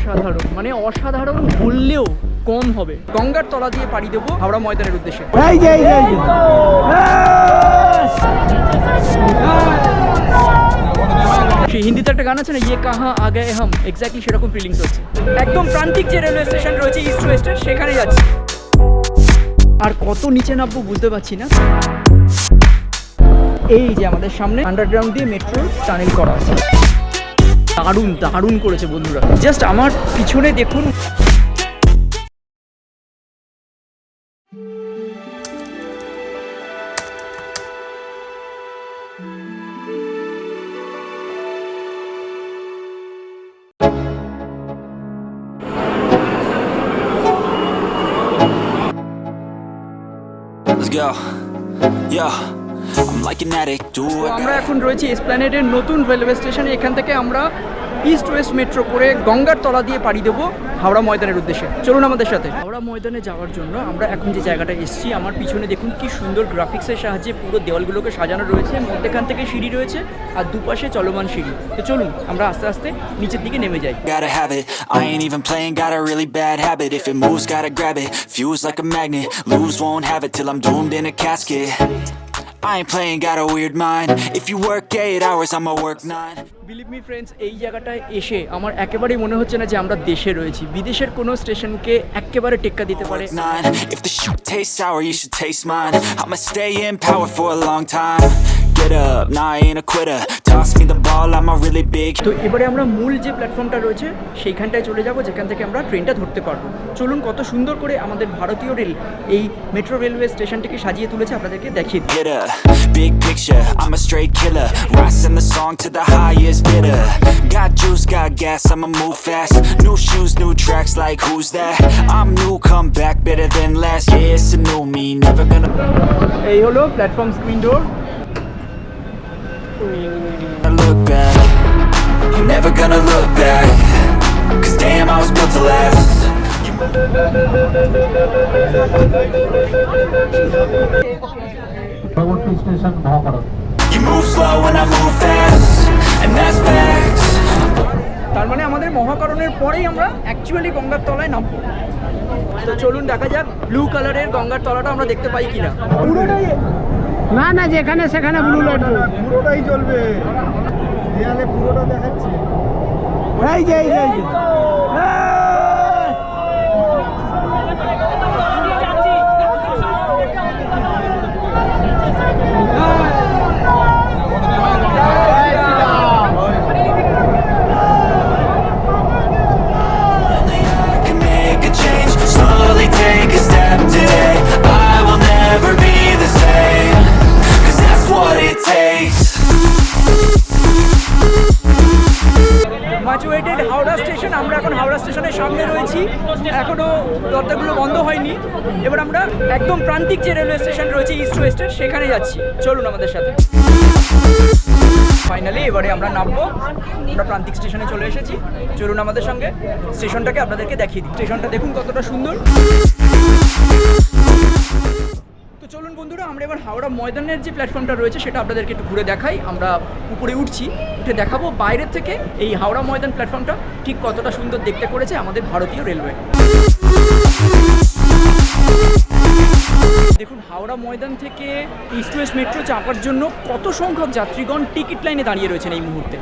অসাধারণ। মানে অসাধারণ বললেও কম হবে। গঙ্গার তলা দিয়ে পাড়ি দেবো হাওড়া ময়দানের উদ্দেশ্যে। সেই হিন্দিতে একটা গান আছে না ইয়ে কাহা আগে হাম? এক্স্যাক্টলি সেরকম ফিলিংস হচ্ছে একদম প্রান্তিক যে রেলওয়ে স্টেশন রয়েছে ইস্ট ওয়েস্টের সেখানে যাচ্ছি। আর কত নিচে নামবো বুঝতে পারছি না। এই যে আমাদের সামনে আন্ডারগ্রাউন্ড দিয়ে মেট্রো টানেল করা আছে। দারুণ দারুণ করেছে বন্ধুরা। জাস্ট আমার পিছনে দেখুন। Let's go. Yeah, আমরা এখন রয়েছি এসপ্ল্যানেডের নতুন রেলওয়ে স্টেশনে এখান থেকে আমরা ইস্ট ওয়েস্ট মেট্রো করে গঙ্গার তলা দিয়ে পাড়ি দেবো হাওড়া ময়দানের উদ্দেশ্যে চলুন আমাদের সাথে হাওড়া ময়দানে যাওয়ার জন্য আমরা এখন যে জায়গাটা এসেছি আমার পিছনে দেখুন কি সুন্দর গ্রাফিক্সের সাহায্যে পুরো দেওয়ালগুলোকে সাজানো রয়েছে মধ্যেখান থেকে সিঁড়ি রয়েছে আর দুপাশে চলমান সিঁড়ি তো চলুন আমরা আস্তে আস্তে নিচের দিকে নেমে যাই gotta have it? I ain't even playing, got a really bad habit. If it moves, gotta grab it. Fuse like a magnet, lose, won't have it till I'm doomed in a casket. I ain't playing, got a weird mind. If you work eight hours, I'ma work nine. Believe me friends এই জায়গাটায় এসে আমার একেবারেই মনে হচ্ছে না যে আমরা দেশে রয়েছি বিদেশের কোনো স্টেশনকে একেবারে টেক্কা দিতে পারে If the shoot tastes sour, you should taste mine. I'ma stay in power for a long time. Get up, nah, I ain't a quitter. Toss me the ball, I'm a really big তো এবারে আমরা মূল যে প্ল্যাটফর্মটা রয়েছে সেইখানটায় চলে যাব যেখান থেকে আমরা ট্রেনটা ধরতে পারব চলুন কত সুন্দর করে আমাদের ভারতীয় রেল এই মেট্রো রেলওয়ে স্টেশনটিকে সাজিয়ে তুলেছে আপনাদেরকে দেখিয়ে দিই. Big picture, I'm a straight killer. Rising the song to the highest bidder. Got juice, got gas, I'ma move fast. New shoes, new tracks, like who's that? I'm new, come back better than last. Yeah, it's a new me, never gonna এই হলো platform screen door never gonna look back. Cause damn, I was built to last. You move slow and I move fast. And that's facts. তার মানে আমাদের মহাকরণের পরেই আমরা actually গঙ্গার তলায় নামবো তো চলুন দেখা যাক ব্লু কালারের গঙ্গার তলাটা আমরা দেখতে পাই কিনা না না যেখানে সেখানে ব্লু লাইট পুরোটাই চলবে দেয়ালে পুরোটা দেখাচ্ছে এই যে এই দরজাগুলো বন্ধ হয়নি। এবার আমরা একদম প্রান্তিক যে রেলওয়ে স্টেশন রয়েছে ইস্ট ওয়েস্টের সেখানে যাচ্ছি। চলুন আমাদের সাথে। ফাইনালি এবারে আমরা নামবো। আমরা প্রান্তিক স্টেশনে চলে এসেছি। চলুন আমাদের সঙ্গে। স্টেশনটাকে আপনাদেরকে দেখিয়ে দিই। স্টেশনটা দেখুন কতটা সুন্দর। তো চলুন বন্ধুরা, আমরা এবার হাওড়া ময়দানের যে প্ল্যাটফর্মটা রয়েছে, সেটা আপনাদেরকে একটু ঘুরে দেখাই। আমরা উপরে উঠছি, উঠে দেখাবো বাইরের থেকে এই হাওড়া ময়দান প্ল্যাটফর্মটা ঠিক কতটা সুন্দর দেখতে করেছে আমাদের ভারতীয় রেলওয়ে। দেখুন, হাওড়া ময়দান থেকে ইস্ট ওয়েস্ট মেট্রো চাপার জন্য কত সংখ্যক যাত্রীগণ টিকিট লাইনে দাঁড়িয়ে রয়েছেন এই মুহূর্তে?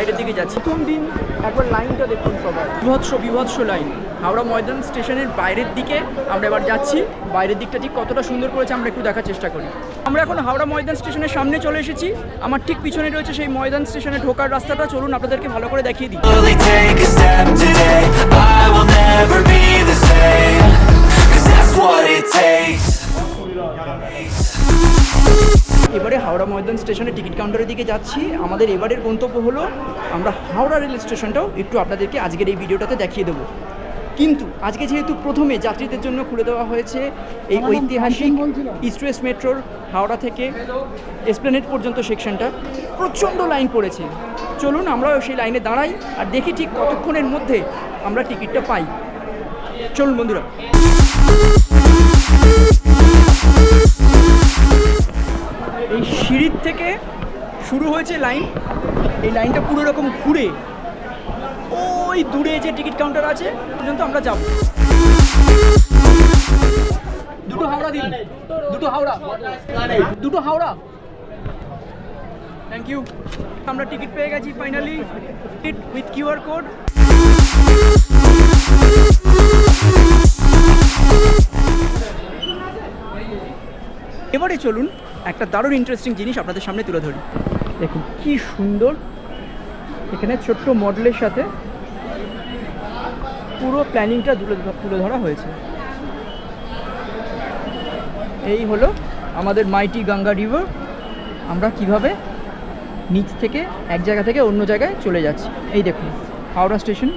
বাইরের দিকে যাচ্ছি। প্রথম দিন একবার লাইনটা দেখুন সবাই। বিভৎস বিভৎস লাইন। হাওড়া ময়দান স্টেশনের বাইরের দিকে আমরা এবার যাচ্ছি। বাইরের দিকটা ঠিক কতটা সুন্দর করেছে আমরা একটু দেখার চেষ্টা করি। আমরা এখন হাওড়া ময়দান স্টেশনের সামনে চলে এসেছি। আমার ঠিক পিছনে রয়েছে সেই ময়দান স্টেশনে ঢোকার রাস্তাটা। চলুন আপনাদেরকে ভালো করে দেখিয়ে দিই। What it takes. এবারে হাওড়া ময়দান স্টেশনে টিকিট কাউন্টারের দিকে যাচ্ছি। আমাদের এবারের গন্তব্য হলো আমরা হাওড়া রেল স্টেশনটাও একটু আপনাদেরকে আজকের এই ভিডিওটাতে দেখিয়ে দেবো। কিন্তু আজকে যেহেতু প্রথমে যাত্রীদের জন্য খুলে দেওয়া হয়েছে এই ঐতিহাসিক ইস্ট ওয়েস্ট মেট্রোর হাওড়া থেকে এসপ্লেনেট পর্যন্ত সেকশনটা প্রচণ্ড লাইন পড়েছে। চলুন আমরাও সেই লাইনে দাঁড়াই আর দেখি ঠিক কতক্ষণের মধ্যে আমরা টিকিটটা পাই। চলুন বন্ধুরা। শুরু হয়েছে লাইন। এই লাইনটা পুরো রকম ঘুরে ওই দূরে যে টিকিট কাউন্টার আছে পর্যন্ত আমরা যাব। দুটো হাওড়া দিন। দুটো হাওড়া। দুটো হাওড়া। থ্যাংক ইউ আমরা টিকিট পেয়ে গেছি finally ticket with QR code এবারে চলুন একটা দারুণ ইন্টারেস্টিং জিনিস আপনাদের সামনে তুলে ধরি। দেখুন, কি সুন্দর। এখানে ছোট্ট মডেলের সাথে পুরো প্ল্যানিংটা তুলে তুলে ধরা হয়েছে। এই হলো আমাদের মাইটি গঙ্গা রিভার। আমরা কীভাবে নিচ থেকে এক জায়গা থেকে অন্য জায়গায় চলে যাচ্ছি। এই দেখুন, হাওড়া স্টেশন।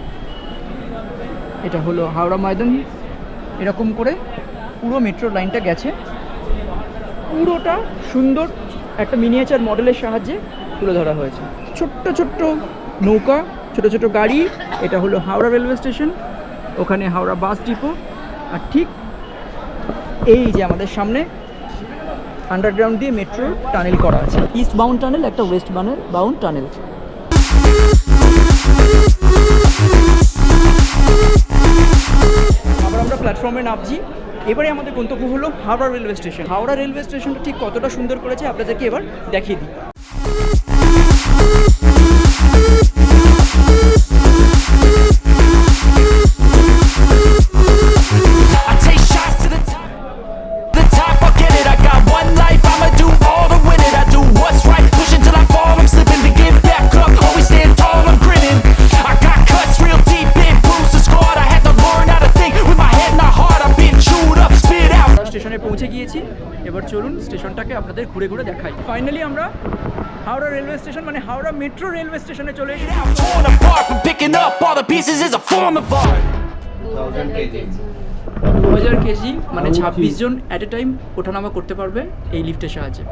এটা হলো হাওড়া ময়দান। এরকম করে পুরো মেট্রো লাইনটা গেছে। পুরোটা সুন্দর একটা মিনিয়েচার মডেলের সাহায্যে তুলে ধরা হয়েছে। ছোট্ট ছোট্ট নৌকা ছোট ছোট গাড়ি এটা হলো হাওড়া রেলওয়ে স্টেশন ওখানে হাওড়া বাস ডিপো আর ঠিক এই যে আমাদের সামনে আন্ডারগ্রাউন্ড দিয়ে মেট্রো টানেল করা আছে। ইস্ট বাউন্ড টানেল একটা ওয়েস্ট বাউন্ড বাউন্ড টানেল আবার আমরা প্ল্যাটফর্মে নামছি। এবারে আমাদের গন্তব্য হলো Howrah railway station. Howrah railway স্টেশনটা ঠিক কতটা সুন্দর করেছে আপনাদেরকে এবার দেখিয়ে দিই। আপনাদের ঘুরে ঘুরে দেখাই। ফাইনালি আমরা হাওড়া রেলওয়ে স্টেশন মানে হাওড়া মেট্রো রেলওয়ে স্টেশনে চলে এসেছি. দু হাজার কেজি মানে ছাব্বিশ জন অ্যাট এ টাইম ওঠানামা করতে পারবে এই লিফটের সাহায্যে.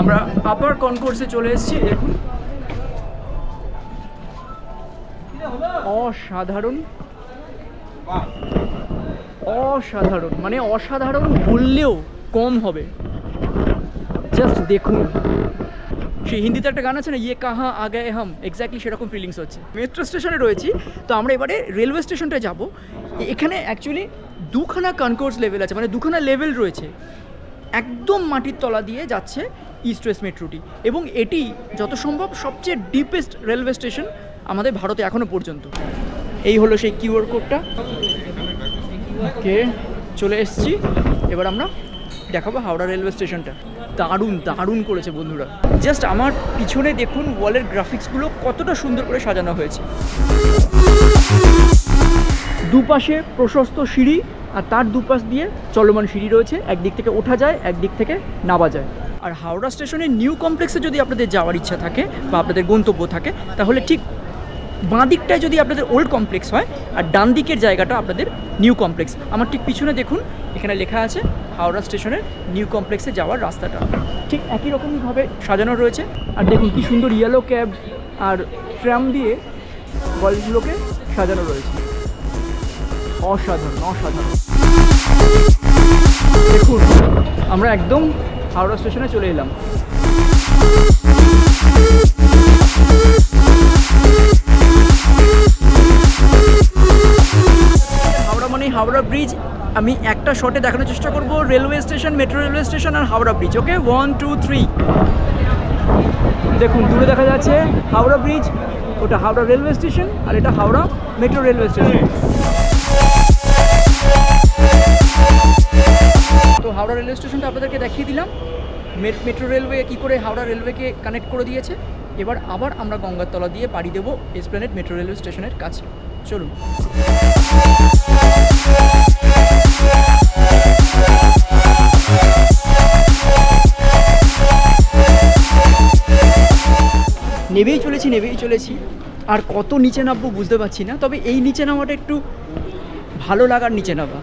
আমরা আপার কনকোর্সে চলে এসেছি দেখুন। অসাধারণ। অসাধারণ। মানে অসাধারণ বললেও কম হবে। জাস্ট দেখুন। সেই হিন্দিতে একটা গান আছে না ইয়ে কাহা আগে হাম? এক্স্যাক্টলি সেরকম ফিলিংস হচ্ছে। মেট্রো স্টেশনে রয়েছি, তো আমরা এবারে রেলওয়ে স্টেশনটা যাব। এখানে অ্যাকচুয়ালি দুখানা কনকোর্স লেভেল আছে মানে দুখানা লেভেল রয়েছে। একদম মাটির তলা দিয়ে যাচ্ছে ইস্ট ওয়েস্ট মেট্রোটি এবং এটি যত সম্ভব সবচেয়ে ডিপেস্ট রেলওয়ে স্টেশন আমাদের ভারতে এখনও পর্যন্ত। এই হলো সেই কিউআর কোডটা। ওকে, চলে এসেছি। এবার আমরা দেখাবো হাওড়া রেলওয়ে স্টেশনটা। দারুণ দারুণ করেছে বন্ধুরা। জাস্ট আমার পিছনে দেখুন ওয়ালের গ্রাফিক্সগুলো কতটা সুন্দর করে সাজানো হয়েছে। দুপাশে প্রশস্ত সিঁড়ি আর তার দুপাশ দিয়ে চলমান সিঁড়ি রয়েছে। একদিক থেকে ওঠা যায়, একদিক থেকে নামা যায়। আর হাওড়া স্টেশনের নিউ কমপ্লেক্সে যদি আপনাদের যাওয়ার ইচ্ছা থাকে বা আপনাদের গন্তব্য থাকে, তাহলে ঠিক বাঁ দিকটায় যদি আপনাদের ওল্ড কমপ্লেক্স হয়, আর ডান দিকের জায়গাটা আপনাদের নিউ কমপ্লেক্স আমার ঠিক পিছনে দেখুন, এখানে লেখা আছে, হাওড়া স্টেশনের নিউ কমপ্লেক্সে যাওয়ার রাস্তাটা। ঠিক একই রকমভাবে সাজানো রয়েছে। আর দেখুন কি সুন্দর ইয়েলো ক্যাব আর ট্রাম দিয়ে গলগুলোকে সাজানো রয়েছে। অসাধারণ অসাধারণ। দেখুন, আমরা একদম হাওড়া স্টেশনে চলে এলাম। হাওড়া ব্রিজ, আমি একটা শটে দেখানোর চেষ্টা করব railway station metro railway station আর Howrah bridge okay one two three দেখুন, দূরে দেখা যাচ্ছে হাওড়া ব্রিজ ওটা হাওড়া রেলওয়ে স্টেশন আর এটা হাওড়া মেট্রো রেলওয়ে স্টেশন তো হাওড়া রেলওয়ে স্টেশনটা আপনাদেরকে দেখিয়ে দিলাম। মেট্রো রেলওয়ে কী করে হাওড়া রেলওয়েকে কানেক্ট করে দিয়েছে? এবার আবার আমরা গঙ্গার তলা দিয়ে পাড়ি দেবো এসপ্ল্যানেড মেট্রো রেলওয়ে স্টেশনের কাছে। চলুন। নেবেই চলেছি নেবেই চলেছি। আর কত নিচে নামবো বুঝতে পারছি না, তবে এই নিচে নামাটা একটু ভালো লাগার নিচে নামা।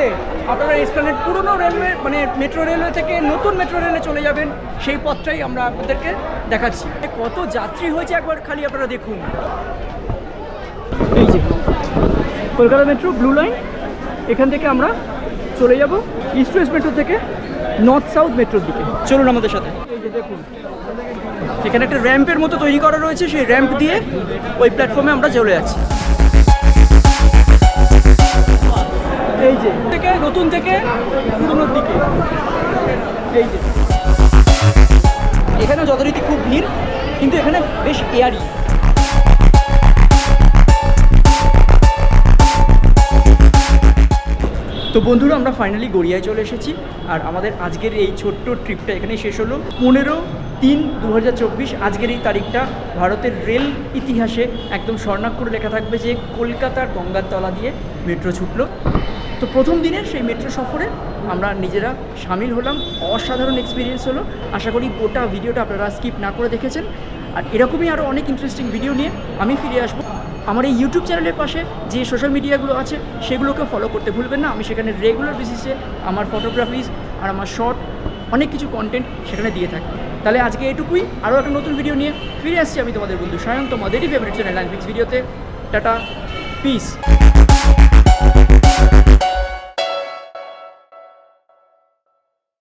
করে আপনারা এসপ্লানেড পুরনো রেলওয়ে মানে মেট্রো রেলওয়ে থেকে নতুন মেট্রো রেলে চলে যাবেন, সেই পথটাই আমরা আপনাদেরকে দেখাচ্ছি। কত যাত্রী হয়েছে একবার খালি আপনারা দেখুন। এই যে, কলকাতা মেট্রো ব্লু লাইন এখান থেকে আমরা চলে যাব ইস্ট ওয়েস্ট মেট্রো থেকে নর্থ সাউথ মেট্রোর দিকে। চলুন আমাদের সাথে। দেখুন, এখানে একটা র্যাম্পের মতো তৈরি করা রয়েছে, সেই র্যাম্প দিয়ে ওই প্ল্যাটফর্মে আমরা চলে যাচ্ছি। থেকে পুরনোর দিকে। এই যে। এখানেও যথারীতি খুব ভিড়, কিন্তু এখানে বেশ এয়ারি। তো বন্ধুরা, আমরা ফাইনালি গড়িয়ায় চলে এসেছি, আর আমাদের আজকের এই ছোট্ট ট্রিপটা এখানেই শেষ হলো। পনেরো তিন দু আজকের এই তারিখটা ভারতের রেল ইতিহাসে একদম স্বর্ণাক্ষরে লেখা থাকবে যে কলকাতার গঙ্গার তলা দিয়ে মেট্রো ছুটলো। তো প্রথম দিনের সেই মেট্রো সফরে আমরা নিজেরা সামিল হলাম। অসাধারণ এক্সপিরিয়েন্স হলো। আশা করি গোটা ভিডিওটা আপনারা স্কিপ না করে দেখেছেন। আর এরকমই আরও অনেক ইন্টারেস্টিং ভিডিও নিয়ে আমি ফিরে আসব। আমার এই ইউটিউব চ্যানেলের পাশে যে সোশ্যাল মিডিয়াগুলো আছে, সেগুলোকে ফলো করতে ভুলবেন না। আমি সেখানে রেগুলার বেসিসে আমার ফটোগ্রাফিস আর আমার শর্ট অনেক কিছু কন্টেন্ট সেখানে দিয়ে থাকি। তাহলে আজকে এটুকুই। আরও একটা নতুন ভিডিও নিয়ে ফিরে আসছি আমি তোমাদের বন্ধু স্বয়ং তোমাদেরই ফেভারিট চ্যানেল ভিডিওতে টাটা পিস